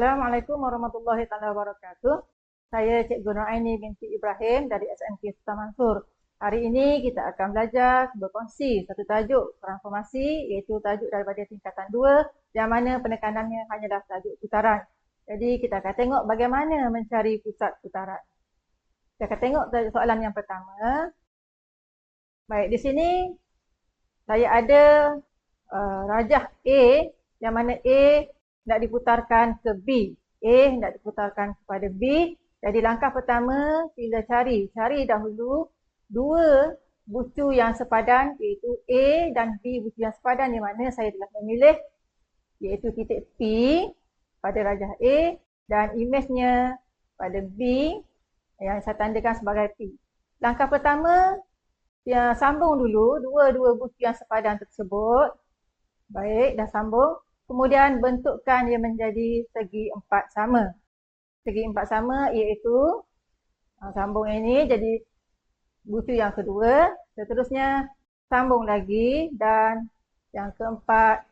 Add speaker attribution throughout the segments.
Speaker 1: Assalamualaikum warahmatullahi wabarakatuh. Saya Cikgu Noraini binti Ibrahim dari SMK Sultan Mansur. Hari ini kita akan belajar berkongsi satu tajuk transformasi iaitu tajuk daripada tingkatan 2 yang mana penekanannya hanyalah tajuk putaran. Jadi kita akan tengok bagaimana mencari pusat putaran. Kita akan tengok soalan yang pertama. Baik, di sini saya ada uh, rajah A yang mana A nak diputarkan ke B. A nak diputarkan kepada B. Jadi langkah pertama kita cari. Cari dahulu dua bucu yang sepadan iaitu A dan B bucu yang sepadan yang mana saya telah memilih iaitu titik P pada rajah A dan imejnya pada B yang saya tandakan sebagai P. Langkah pertama, ya, sambung dulu dua-dua bucu yang sepadan tersebut. Baik, dah sambung. Kemudian bentukkan ia menjadi segi empat sama. Segi empat sama iaitu ha, sambung ini jadi bucu yang kedua. Seterusnya sambung lagi dan yang keempat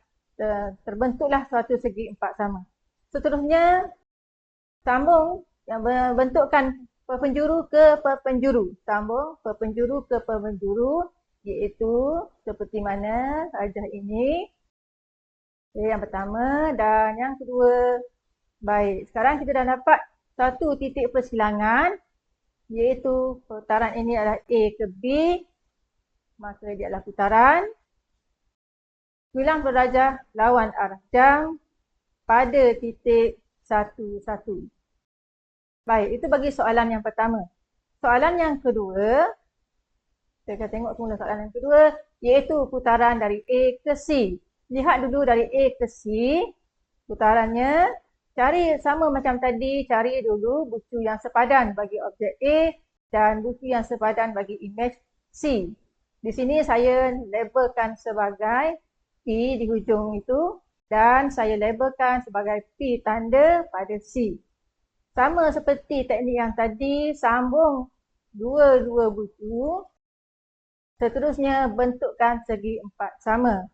Speaker 1: terbentuklah suatu segi empat sama. Seterusnya sambung yang bentukkan perpenjuru ke perpenjuru. Sambung perpenjuru ke perpenjuru iaitu seperti mana rajah ini. Okay, yang pertama dan yang kedua. Baik, sekarang kita dah dapat satu titik persilangan iaitu putaran ini adalah A ke B. Maka dia adalah putaran 90 darjah lawan arah jam pada titik 1 1 baik itu bagi soalan yang pertama. Soalan yang kedua kita akan tengok semula soalan yang kedua iaitu putaran dari A ke C lihat dulu dari A ke C putarannya Cari sama macam tadi, cari dulu buku yang sepadan bagi objek A dan buku yang sepadan bagi image C. Di sini saya labelkan sebagai P di hujung itu dan saya labelkan sebagai P tanda pada C. Sama seperti teknik yang tadi, sambung dua-dua buku. Seterusnya bentukkan segi empat sama.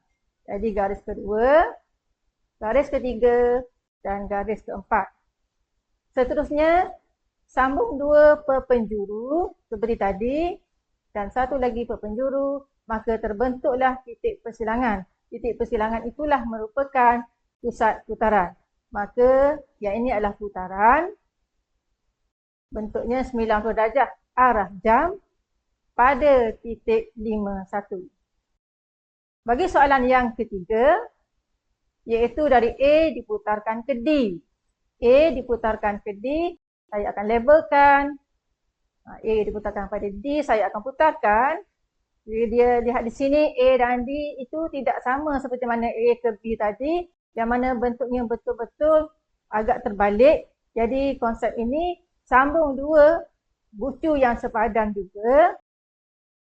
Speaker 1: Jadi garis kedua, garis ketiga, dan garis keempat. Seterusnya, sambung dua perpenjuru seperti tadi dan satu lagi perpenjuru, maka terbentuklah titik persilangan. Titik persilangan itulah merupakan pusat putaran. Maka yang ini adalah putaran. Bentuknya 90 darjah arah jam pada titik 51. Bagi soalan yang ketiga, iaitu dari A diputarkan ke D. A diputarkan ke D, saya akan labelkan. Ha, A diputarkan pada D, saya akan putarkan. Jadi dia lihat di sini A dan D itu tidak sama seperti mana A ke B tadi. Yang mana bentuknya betul-betul agak terbalik. Jadi konsep ini sambung dua bucu yang sepadan juga.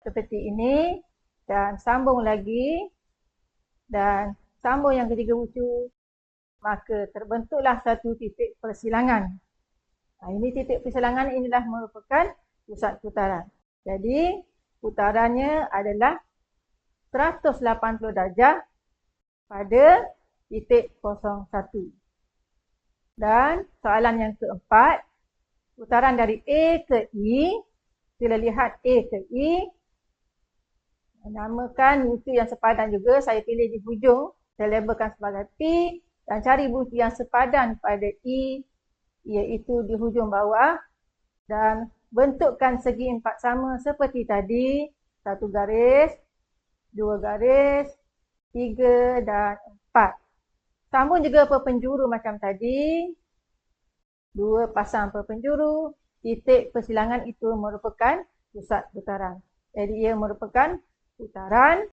Speaker 1: Seperti ini. Dan sambung lagi. Dan sambung yang ketiga bucu, maka terbentuklah satu titik persilangan. Nah, ini titik persilangan inilah merupakan pusat putaran. Jadi, putarannya adalah 180 darjah pada titik 01. Dan soalan yang keempat, putaran dari A ke E, sila lihat A ke E, menamakan buku yang sepadan juga, saya pilih di hujung saya labelkan sebagai P dan cari bukti yang sepadan pada E iaitu di hujung bawah dan bentukkan segi empat sama seperti tadi satu garis, dua garis, tiga dan empat. Sambung juga perpenjuru macam tadi. Dua pasang perpenjuru. Titik persilangan itu merupakan pusat putaran. Jadi ia merupakan putaran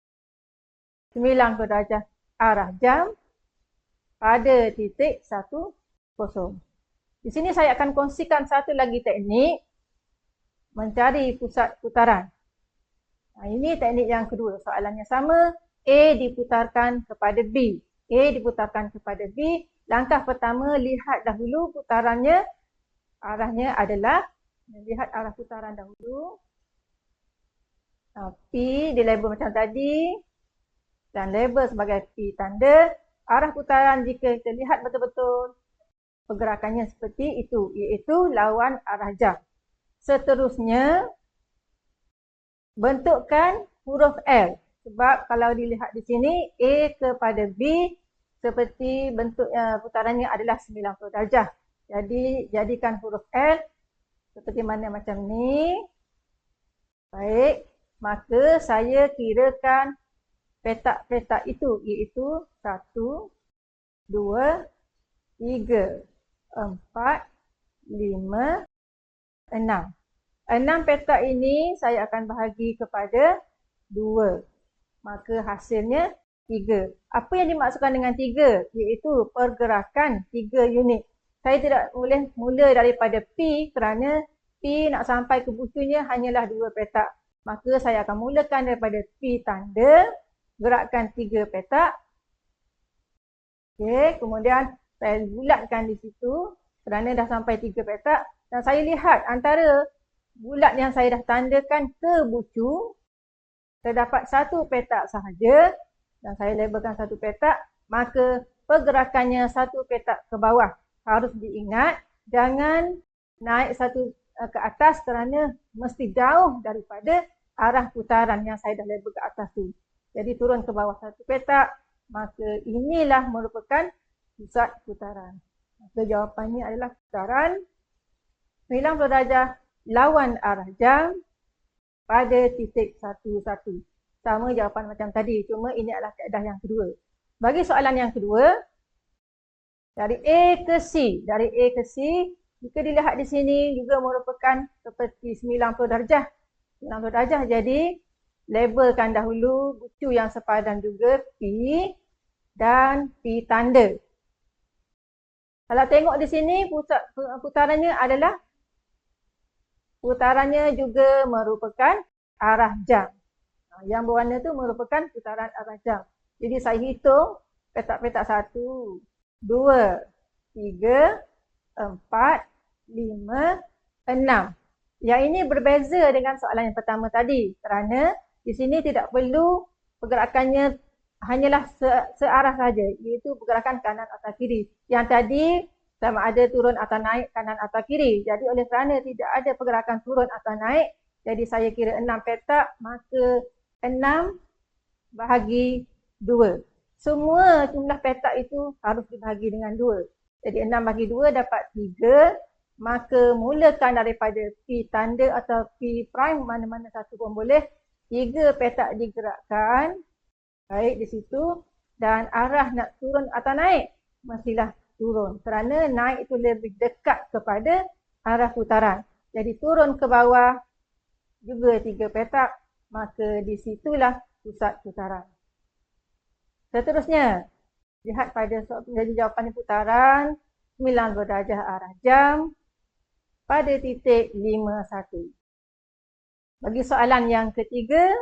Speaker 1: 90 darjah arah jam pada titik satu kosong. Di sini saya akan kongsikan satu lagi teknik mencari pusat putaran. Nah, ini teknik yang kedua. Soalannya sama. A diputarkan kepada B. A diputarkan kepada B. Langkah pertama, lihat dahulu putarannya. Arahnya adalah, lihat arah putaran dahulu. P dilabel macam tadi dan label sebagai P tanda arah putaran jika kita lihat betul-betul pergerakannya seperti itu, iaitu lawan arah jam. Seterusnya, bentukkan huruf L. Sebab kalau dilihat di sini, A kepada B seperti bentuk uh, putarannya adalah 90 darjah. Jadi, jadikan huruf L seperti mana macam ni. Baik, maka saya kirakan petak-petak itu iaitu 1, 2, 3, 4, 5, 6. Enam petak ini saya akan bahagi kepada dua. Maka hasilnya tiga. Apa yang dimaksudkan dengan tiga? Iaitu pergerakan tiga unit. Saya tidak boleh mula daripada P kerana P nak sampai ke bucunya hanyalah dua petak. Maka saya akan mulakan daripada P tanda, gerakkan tiga petak. Okay, kemudian saya bulatkan di situ kerana dah sampai tiga petak. Dan saya lihat antara bulat yang saya dah tandakan ke bucu, terdapat satu petak sahaja dan saya labelkan satu petak, maka pergerakannya satu petak ke bawah. Harus diingat, jangan naik satu uh, ke atas kerana mesti jauh daripada arah putaran yang saya dah label ke atas tu. Jadi turun ke bawah satu petak, maka inilah merupakan pusat putaran. Maka jawapannya adalah putaran 90 darjah lawan arah jam pada titik satu-satu. Sama jawapan macam tadi, cuma ini adalah keadaan yang kedua. Bagi soalan yang kedua, dari A ke C. Dari A ke C, jika dilihat di sini juga merupakan seperti 90 darjah. 90 darjah, jadi labelkan dahulu bucu yang sepadan juga P dan P tanda. Kalau tengok di sini, putarannya adalah putarannya juga merupakan arah jam. Ha, yang berwarna tu merupakan putaran arah jam. Jadi saya hitung petak-petak satu, dua, tiga, empat, lima, enam. Yang ini berbeza dengan soalan yang pertama tadi kerana di sini tidak perlu pergerakannya hanyalah se searah saja iaitu pergerakan kanan atau kiri. Yang tadi sama ada turun atau naik kanan atau kiri. Jadi oleh kerana tidak ada pergerakan turun atau naik, jadi saya kira enam petak, maka enam bahagi dua. Semua jumlah petak itu harus dibahagi dengan dua. Jadi enam bagi dua dapat tiga, maka mulakan daripada P tanda atau P prime, mana-mana satu pun boleh. Tiga petak digerakkan, baik di situ, dan arah nak turun atau naik, mestilah turun kerana naik itu lebih dekat kepada arah putaran. Jadi turun ke bawah juga tiga petak, maka di situlah pusat putaran. Seterusnya, lihat pada jadi jawapan putaran 90 darjah arah jam pada titik 51. Bagi soalan yang ketiga,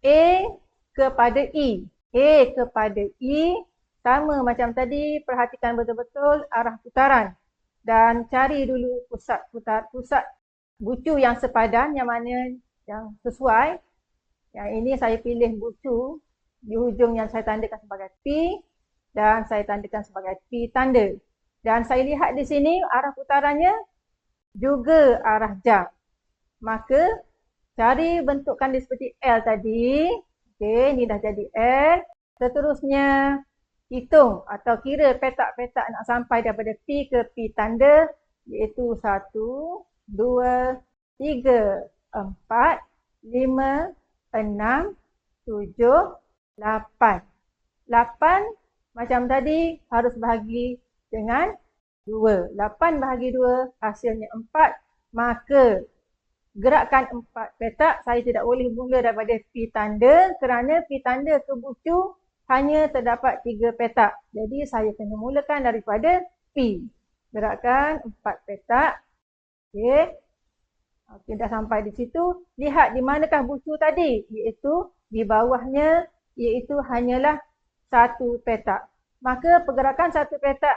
Speaker 1: A kepada E. A kepada E sama macam tadi, perhatikan betul-betul arah putaran dan cari dulu pusat putar pusat bucu yang sepadan yang mana yang sesuai. Yang ini saya pilih bucu di hujung yang saya tandakan sebagai P dan saya tandakan sebagai P tanda. Dan saya lihat di sini arah putarannya juga arah jam. Maka cari bentukkan dia seperti L tadi. Okey, ini dah jadi L. Seterusnya hitung atau kira petak-petak nak sampai daripada P ke P tanda iaitu 1, 2, 3, 4, 5, 6, 7, 8. 8 macam tadi harus bahagi dengan 2. 8 bahagi 2 hasilnya 4. Maka gerakkan 4 petak saya tidak boleh mula daripada P tanda kerana P tanda ke bucu hanya terdapat tiga petak. Jadi saya kena mulakan daripada P. Gerakkan empat petak. Okey. Okey, dah sampai di situ. Lihat di manakah bucu tadi? Iaitu di bawahnya, iaitu hanyalah satu petak. Maka pergerakan satu petak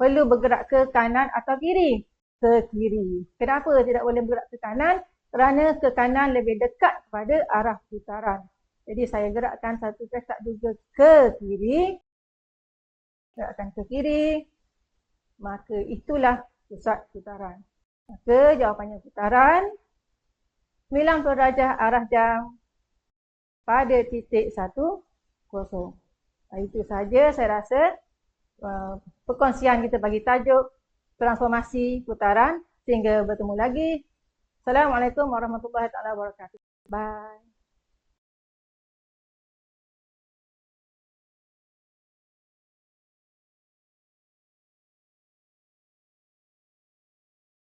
Speaker 1: perlu bergerak ke kanan atau kiri? Ke kiri. Kenapa tidak boleh bergerak ke kanan? Kerana ke kanan lebih dekat kepada arah putaran. Jadi saya gerakkan satu petak juga ke kiri. Gerakkan ke kiri. maka itulah pusat putaran. Maka jawapannya putaran 90 darjah arah jam pada titik 1, kosong. Itu saja saya rasa uh, perkongsian kita bagi tajuk transformasi putaran. Sehingga bertemu lagi. Assalamualaikum warahmatullahi wabarakatuh. Bye.